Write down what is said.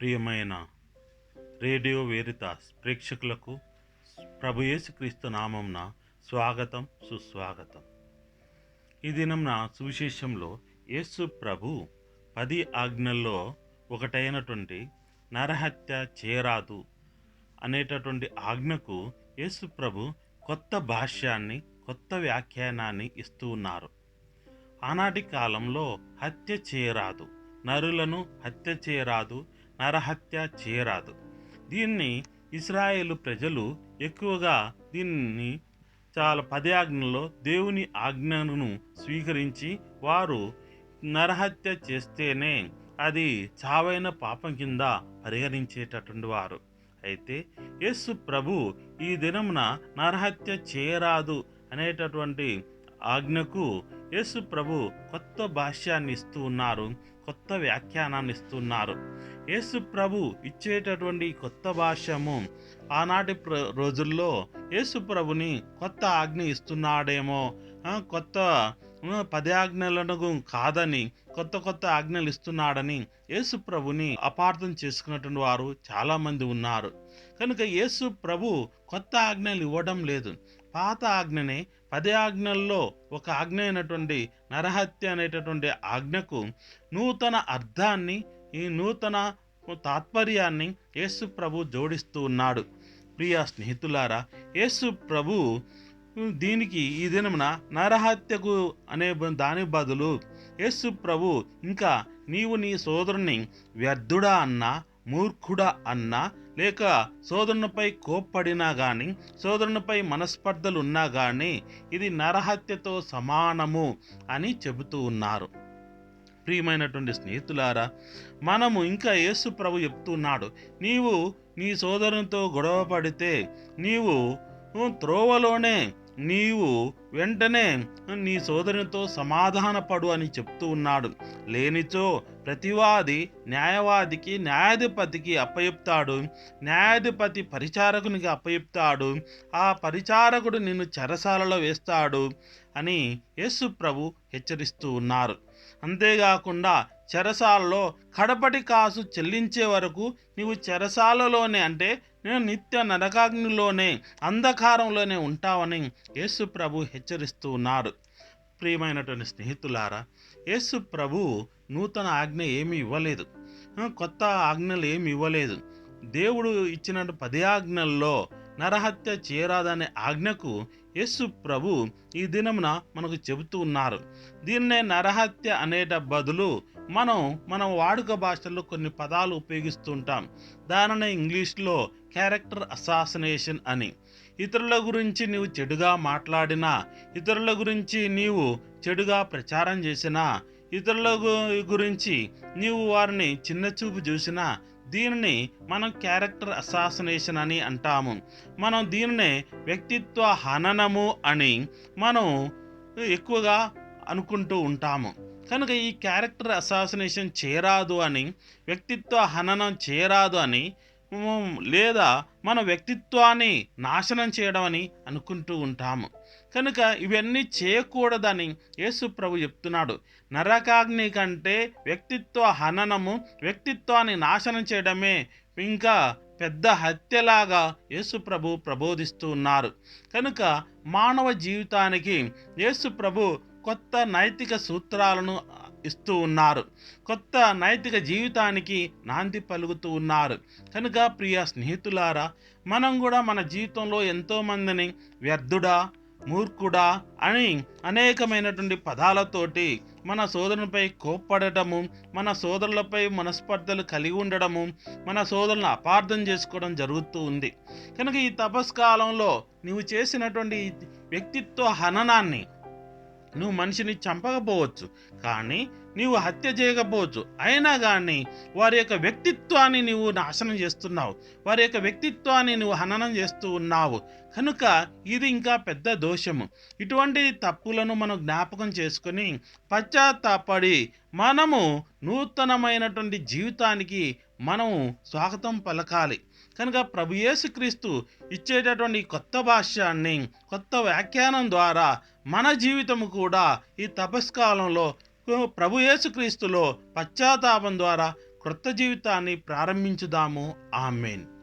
ప్రియమైన రేడియో వేరితాస్ ప్రేక్షకులకు ప్రభుయేసుక్రీస్తు నామంన స్వాగతం సుస్వాగతం. ఈ దినంన సువిశేషంలో యేసు ప్రభు పది ఆజ్ఞల్లో ఒకటైనటువంటి నరహత్య చేరాదు అనేటటువంటి ఆజ్ఞకు యేసు ప్రభు కొత్త భాష్యాన్ని కొత్త వ్యాఖ్యానాన్ని ఇస్తూ ఉన్నారు. ఆనాటి కాలంలో హత్య చేయరాదు నరులను హత్య చేయరాదు నరహత్య చేయరాదు. దీన్ని ఇస్రాయేల్ ప్రజలు ఎక్కువగా దీన్ని చాలా పదే ఆజ్ఞల్లో దేవుని ఆజ్ఞను స్వీకరించి వారు నరహత్య చేస్తేనే అది చావైన పాపం కింద పరిగణించేటటువంటి వారు. అయితే యేసు ప్రభు ఈ దినమున నరహత్య చేయరాదు అనేటటువంటి ఆజ్ఞకు యేసు ప్రభు కొత్త భాష్యాన్ని ఇస్తూ ఉన్నారు కొత్త వ్యాఖ్యానాన్ని ఇస్తున్నారు యేసు ప్రభు ఇచ్చేటటువంటి కొత్త భాష్యము ఆనాటి ప్ర రోజుల్లో యేసు ప్రభుని కొత్త ఆజ్ఞ ఇస్తున్నాడేమో కొత్త ఆ, పది ఆజ్ఞలను కాదని కొత్త కొత్త ఆజ్ఞలు ఇస్తున్నాడని యేసు ప్రభుని అపార్థం చేసుకున్నటువంటి వారు చాలామంది ఉన్నారు. కనుక యేసు ప్రభు కొత్త ఆజ్ఞలు ఇవ్వడం లేదు. పాత ఆజ్ఞనే పది ఆజ్ఞల్లో ఒక ఆజ్ఞ అయినటువంటి నరహత్య అనేటటువంటి ఆజ్ఞకు నూతన అర్థాన్ని ఈ నూతన తాత్పర్యాన్ని యేసు ప్రభు జోడిస్తూ ఉన్నాడు. ప్రియ స్నేహితులారా యేసు ప్రభు దీనికి ఈ దినమున నరహత్యకు అనే దాని బదులు యేసు ప్రభు ఇంకా నీవు నీ సోదరుని వ్యర్థుడా అన్నా మూర్ఖుడా అన్నా లేక సోదరునిపై కోప్పడినా కానీ సోదరునిపై మనస్పర్ధలు ఉన్నా కానీ ఇది నరహత్యతో సమానము అని చెబుతూ ఉన్నారు. ప్రియమైనటువంటి స్నేహితులారా మనము ఇంకా యేసు ప్రభు చెప్తున్నాడు నీవు నీ సోదరునితో గొడవ పడితే నీవు త్రోవలోనే నీవు వెంటనే నీ సోదరునితో సమాధానపడు అని చెప్తూ ఉన్నాడు. లేనిచో ప్రతివాది న్యాయవాదికి న్యాయాధిపతికి అప్పయుప్తాడు. న్యాయాధిపతి పరిచారకునికి అప్పయుప్తాడు. ఆ పరిచారకుడు నిన్ను చెరసాలలో వేస్తాడు అని యేసు ప్రభు హెచ్చరిస్తూ ఉన్నారు. అంతేకాకుండా చెరసాలలో కడపటి కాసు చెల్లించే వరకు నీవు చెరసాలలోనే అంటే నేను నిత్య నరకాగ్నిలోనే అంధకారంలోనే ఉంటావని యేసు ప్రభు హెచ్చరిస్తూ ఉన్నారు. ప్రియమైనటువంటి స్నేహితులారా యేసు ప్రభు నూతన ఆజ్ఞ ఏమీ ఇవ్వలేదు. కొత్త ఆజ్ఞలు ఏమి ఇవ్వలేదు. దేవుడు ఇచ్చిన పది ఆజ్ఞల్లో నరహత్య చేయరాదనే ఆజ్ఞకు యస్సు ప్రభు ఈ దినమున మనకు చెబుతూ ఉన్నారు. దీన్నే నరహత్య అనేట బదులు మనం మనం వాడుక భాషలో కొన్ని పదాలు ఉపయోగిస్తుంటాం దానినే ఇంగ్లీష్లో క్యారెక్టర్ అసాసినేషన్ అని. ఇతరుల గురించి నీవు చెడుగా మాట్లాడినా ఇతరుల గురించి నీవు చెడుగా ప్రచారం చేసినా ఇతరుల గురించి నీవు వారిని చిన్నచూపు చూసినా దీనిని మనం క్యారెక్టర్ అసాసినేషన్ అని అంటాము. మనం దీనినే వ్యక్తిత్వ హననము అని మనం ఎక్కువగా అనుకుంటూ ఉంటాము. కనుక ఈ క్యారెక్టర్ అసాసినేషన్ చేరాదు అని వ్యక్తిత్వ హననం చేరాదు అని లేదా మన వ్యక్తిత్వాన్ని నాశనం చేయడం అని అనుకుంటూ ఉంటాము. కనుక ఇవన్నీ చేయకూడదని యేసు ప్రభు చెప్తున్నాడు. నరకాగ్ని కంటే వ్యక్తిత్వ హననము వ్యక్తిత్వాన్ని నాశనం చేయడమే ఇంకా పెద్ద హత్యలాగా యేసుప్రభు ప్రబోధిస్తూ ఉన్నారు. కనుక మానవ జీవితానికి యేసుప్రభు కొత్త నైతిక సూత్రాలను ఇస్తూ ఉన్నారు. కొత్త నైతిక జీవితానికి నాంది పలుకుతూ ఉన్నారు. కనుక ప్రియ స్నేహితులారా మనం కూడా మన జీవితంలో ఎంతోమందిని వ్యర్థుడా మూర్ఖుడా అని అనేకమైనటువంటి పదాలతోటి మన సోదరునిపై కోప్పడటము మన సోదరులపై మనస్పర్ధలు కలిగి ఉండడము మన సోదరులను అపార్థం చేసుకోవడం జరుగుతూ ఉంది. కనుక ఈ తపస్కాలంలో నువ్వు చేసినటువంటి వ్యక్తిత్వ హననాన్ని నువ్వు మనిషిని చంపకపోవచ్చు కానీ నీవు హత్య చేయకపోవచ్చు. అయినా కానీ వారి యొక్క వ్యక్తిత్వాన్ని నీవు నాశనం చేస్తున్నావు. వారి యొక్క వ్యక్తిత్వాన్ని నువ్వు హననం చేస్తూ ఉన్నావు. కనుక ఇది ఇంకా పెద్ద దోషము. ఇటువంటి తప్పులను మనం జ్ఞాపకం చేసుకొని పశ్చాత్తాపడి మనము నూతనమైనటువంటి జీవితానికి మనము స్వాగతం పలకాలి. కనుక ప్రభు యేసుక్రీస్తు ఇచ్చేటటువంటి కొత్త భాష్యాన్ని కొత్త వ్యాఖ్యానం ద్వారా మన జీవితము కూడా ఈ తపస్కాలంలో ప్రభు యేసుక్రీస్తులో పశ్చాత్తాపం ద్వారా క్రొత్త జీవితాన్ని ప్రారంభించుదాము. ఆమెన్.